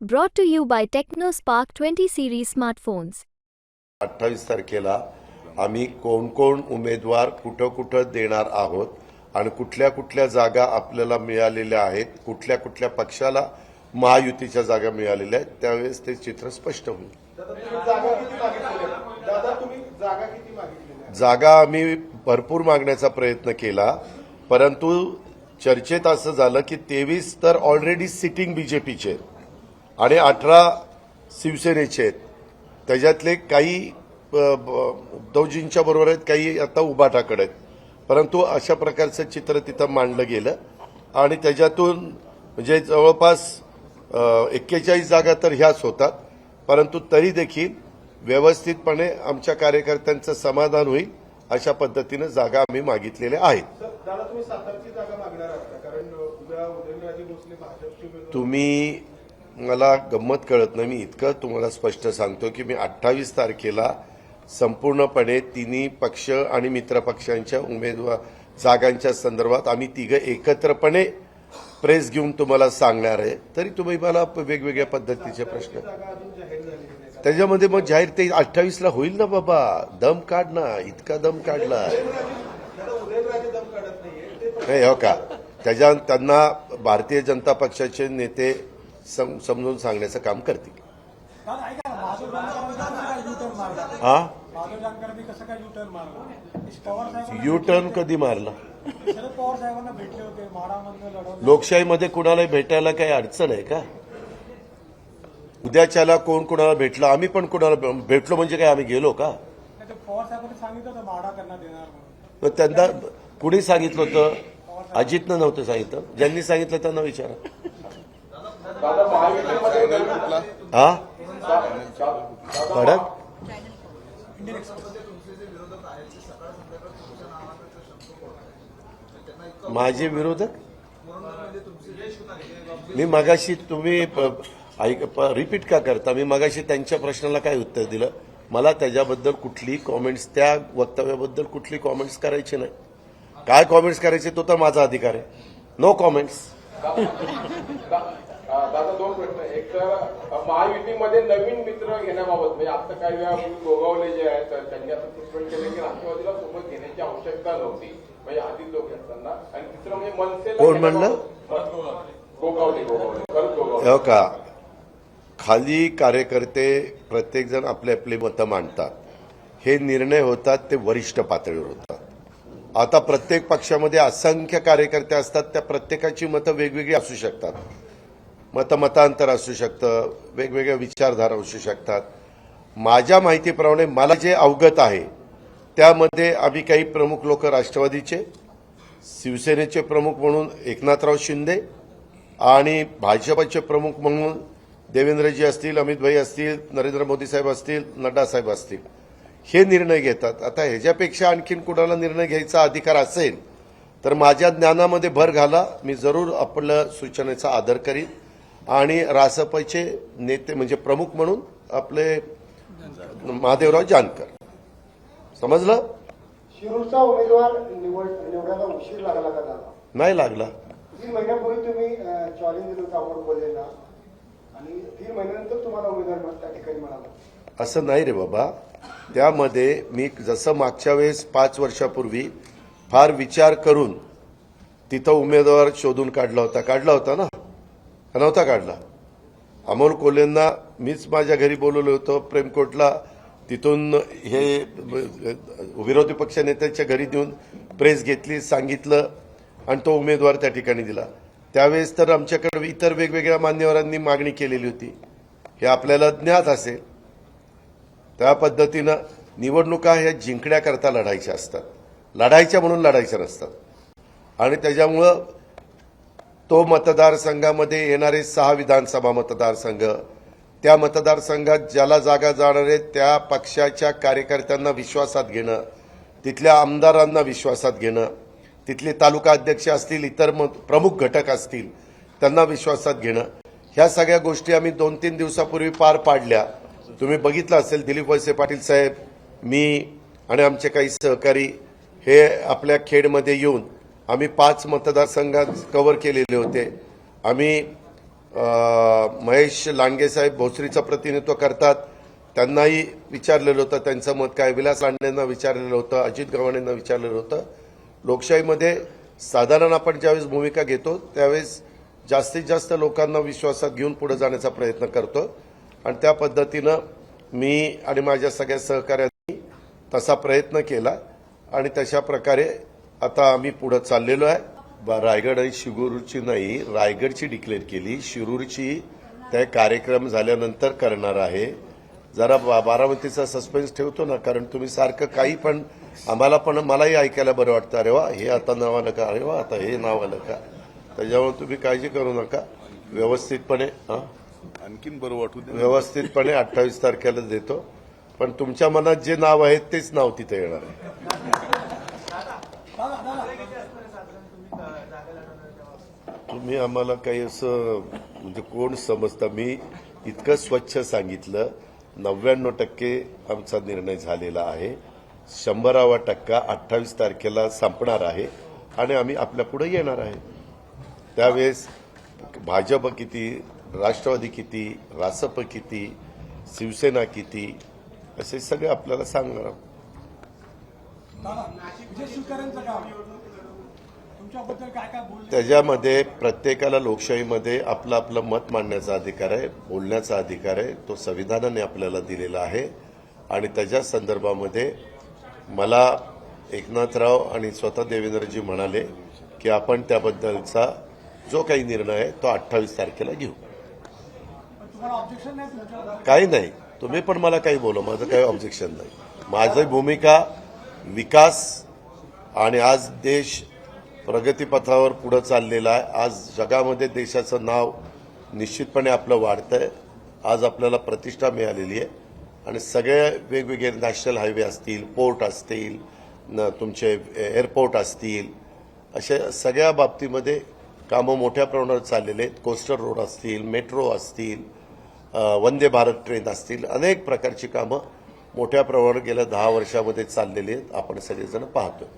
Brought to you by Tecno Spark twenty series smartphones अठ्ठावीस तारखेला आम्ही कोण कोण उमेदवार कुठं कुठं देणार आहोत आणि कुठल्या कुठल्या जागा आपल्याला मिळालेल्या आहेत कुठल्या कुठल्या पक्षाला महायुतीच्या जागा मिळालेल्या आहेत त्यावेळेस ते चित्र स्पष्ट होईल. जागा जागा आम्ही भरपूर मागण्याचा प्रयत्न केला परंतु चर्चेत असं झालं की तेवीस तर ऑलरेडी सिटिंग बीजेपीचे आहेत. आणि अठरा शिवसेनेचे आहेत. त्याच्यातले काही उद्धवजींच्या बरोबर आहेत काही आता उभाटाकडे आहेत. परंतु अशा प्रकारचं चित्र तिथं मांडलं गेलं. आणि त्याच्यातून म्हणजे जवळपास एक्केचाळीस जागा तर ह्याच होतात. परंतु तरी देखील व्यवस्थितपणे आमच्या कार्यकर्त्यांचं समाधान होईल अशा पद्धतीनं जागा आम्ही मागितलेल्या आहेत. तुम्ही मला गंमत कळत नाही. मी इतकं तुम्हाला स्पष्ट सांगतो की मी अठ्ठावीस तारखेला संपूर्णपणे तिन्ही पक्ष आणि मित्रपक्षांच्या उमेदवार जागांच्या संदर्भात आम्ही तिघं एकत्रपणे प्रेस घेऊन तुम्हाला सांगणार आहे. तरी तुम्ही मला वेगवेगळ्या पद्धतीचे प्रश्न. त्याच्यामध्ये मग जाहीर ते अठ्ठावीसला होईल ना बाबा. दम काढ ना इतका दम काढला नाही हो का? त्याच्या त्यांना भारतीय जनता पक्षाचे नेते सम- समजून सांगण्याचं काम करतील. हा? यू टर्न कधी मारला? लोकशाहीमध्ये कुणाला भेटायला काही अडचण आहे का? उद्याच्याला कोण कुणाला भेटलं? आम्ही पण कुणाला भेटलो म्हणजे काय आम्ही गेलो का? त्यांना कुणी सांगितलं होतं? अजितनं नव्हतं सांगितलं. ज्यांनी सांगितलं त्यांना विचारा. हा? भडक माझे विरोधक? मी मगाशी तुम्ही प- ऐक रिपीट का करता? मी मगाशी त्यांच्या प्रश्नाला काय उत्तर दिलं? मला त्याच्याबद्दल कुठली कॉमेंट्स त्या वक्तव्याबद्दल कुठली कॉमेंट्स करायची नाही. काय कॉमेंट्स करायचे तो तर माझा अधिकार आहे. नो कॉमेंट्स दादा दोन प्रश्न. एक तर महायुतीमध्ये नवीन मित्र घेण्याबाबत म्हणजे आता काही वेळापूर्वी गोगावले जे आहेत त्यांनी असं स्टेटमेंट केलं की राष्ट्रवादीला सोबत घेण्याची आवश्यकता नव्हती. म्हणजे आधी लोक असताना आणि तिसरं म्हणजे मनसेला कोण म्हणलं? गोगावले गोगावले. खरंच गोगावले. हो का? खाली कार्यकर्ते प्रत्येकजण आपले आपले मतं मांडतात. हे निर्णय होतात ते वरिष्ठ पातळीवर होतात. आता प्रत्येक पक्षामध्ये असंख्य कार्यकर्ते असतात त्या प्रत्येकाची मतं वेगवेगळी असू शकतात. मतमतांतर असू शकतं वेगवेगळ्या विचारधारा असू शकतात. माझ्या माहितीप्रमाणे मला जे अवगत आहे त्यामध्ये आम्ही काही प्रमुख लोक राष्ट्रवादीचे शिवसेनेचे प्रमुख म्हणून एकनाथराव शिंदे आणि भाजपचे प्रमुख म्हणून देवेंद्रजी असतील अमितभाई असतील नरेंद्र मोदी साहेब असतील नड्डा साहेब असतील. हे निर्णय घेतात. आता ह्याच्यापेक्षा आणखीन कुणाला निर्णय घ्यायचा अधिकार असेल तर माझ्या ज्ञानामध्ये भर घाला. मी जरूर आपल्या सूचनेचा आदर करीन. आणि रासपचे नेते म्हणजे प्रमुख म्हणून आपले महादेवराव जानकर. समजलं? शिरूरचा उमेदवार निवड निवडायला उशीर लागला का दादा? नाही लागला. तीन महिन्यापूर्वी तुम्ही चॅलेंज दिलं अमोल कोल्हेंना आणि तीन महिन्यानंतर तुम्हाला उमेदवार त्या ठिकाणी मिळाला असं नाही रे बाबा. त्यामध्ये मी जसं मागच्या वेळेस पाच वर्षापूर्वी फार विचार करून तिथं उमेदवार शोधून काढला होता. काढला होता ना? नव्हता काढला. अमोल कोल्हेंना मीच माझ्या घरी बोलवलं होतं प्रेमकोटला. तिथून हे विरोधी पक्ष नेत्याच्या घरी देऊन प्रेस घेतली सांगितलं आणि तो उमेदवार त्या ठिकाणी दिला. त्यावेळेस तर आमच्याकडे इतर वेगवेगळ्या मान्यवरांनी मागणी केलेली होती. हे आपल्याला ज्ञात असेल. त्या पद्धतीनं निवडणुका ह्या जिंकण्याकरता लढायच्या असतात. लढायच्या म्हणून लढायच्या नसतात. आणि त्याच्यामुळं तो मतदारसंघामध्ये येणारे सहा विधानसभा मतदारसंघ. त्या मतदारसंघात ज्याला जागा जाणार आहे त्या पक्षाच्या कार्यकर्त्यांना विश्वासात घेणं तिथल्या आमदारांना विश्वासात घेणं तिथले तालुका अध्यक्ष असतील इतर म- प्रमुख घटक असतील त्यांना विश्वासात घेणं. ह्या सगळ्या गोष्टी आम्ही दोन तीन दिवसापूर्वी पार पाडल्या. तुम्ही बघितलं असेल दिलीप वळसे पाटील साहेब मी आणि आमचे काही सहकारी हे आपल्या खेडमध्ये येऊन आम्ही पाच मतदारसंघात कव्हर केलेले होते. आम्ही महेश लांगेसाहेब भोसरीचं प्रतिनिधित्व करतात. त्यांनाही विचारलेलं होतं त्यांचं मत काय? विलास लांडेंना विचारलेलं होतं अजित गव्हाणेंना विचारलेलं होतं. लोकशाहीमध्ये साधारण आपण ज्यावेळेस भूमिका घेतो त्यावेळेस जास्तीत जास्त लोकांना विश्वासात घेऊन पुढे जाण्याचा प्रयत्न करतो. आणि त्या पद्धतीनं मी आणि माझ्या सगळ्या सहकाऱ्यांनी तसा प्रयत्न केला. आणि तशा प्रकारे आता आम्ही पुढे चाललेलो आहे. रायगड आणि शिरूरची नाही रायगडची डिक्लेअर केली. शिरूरची त्या कार्यक्रम झाल्यानंतर करणार आहे. जरा बारामतीचा सस्पेन्स ठेवतो ना कारण तुम्ही सारखं काही पण आम्हाला पण मलाही ऐकायला बरं वाटतं. अरे वा हे आता नाव आलं का? अरे वा आता हे नाव आलं का? त्याच्यामुळे तुम्ही काळजी करू नका. व्यवस्थितपणे हां? आणखीन बरं वाटू व्यवस्थितपणे अठ्ठावीस तारखेला देतो. पण तुमच्या मनात जे नाव आहे तेच नाव तिथे येणार आहे. तुम्ही आम्हाला काही असं म्हणजे कोण समजता मी इतकं स्वच्छ सांगितलं. नव्याण्णव टक्के आमचा निर्णय झालेला आहे. शंभरावा टक्का अठ्ठावीस तारखेला संपणार आहे आणि आम्ही आपल्या पुढे येणार आहे. त्यावेळेस भाजप किती राष्ट्रवादी किती रासप किती शिवसेना किती असे सगळे आपल्याला सांगणार आहोत. त्याच्यामध्ये प्रत्येकाला लोकशाहीमध्ये आपलं आपलं मत मांडण्याचा अधिकार आहे बोलण्याचा अधिकार आहे. तो संविधानाने आपल्याला दिलेला आहे. आणि त्याच्या संदर्भामध्ये मला एकनाथराव आणि स्वतः देवेंद्रजी म्हणाले की आपण त्याबद्दलचा जो काही निर्णय आहे तो अठ्ठावीस तारखेला घेऊ. काही नाही. तुम्ही पण मला काही बोला. माझं काही ऑब्जेक्शन नाही. माझी भूमिका विकास आणि आज देश प्रगतीपथावर पुढे चाललेला आहे. आज जगामध्ये देशाचं नाव निश्चितपणे आपलं वाढतं आहे आज आपल्याला प्रतिष्ठा मिळालेली आहे. आणि सगळे वेगवेगळे नॅशनल हायवे असतील पोर्ट असतील न तुमचे एअरपोर्ट असतील अशा सगळ्या बाबतीमध्ये कामं मोठ्या प्रमाणावर चाललेले आहेत. कोस्टर रोड असतील मेट्रो असतील वंदे भारत ट्रेन असतील अनेक प्रकारची कामं मोठ्या प्रमाणावर गेल्या दहा वर्षामध्ये चाललेली आहेत. आपण सगळेजण पाहतोय.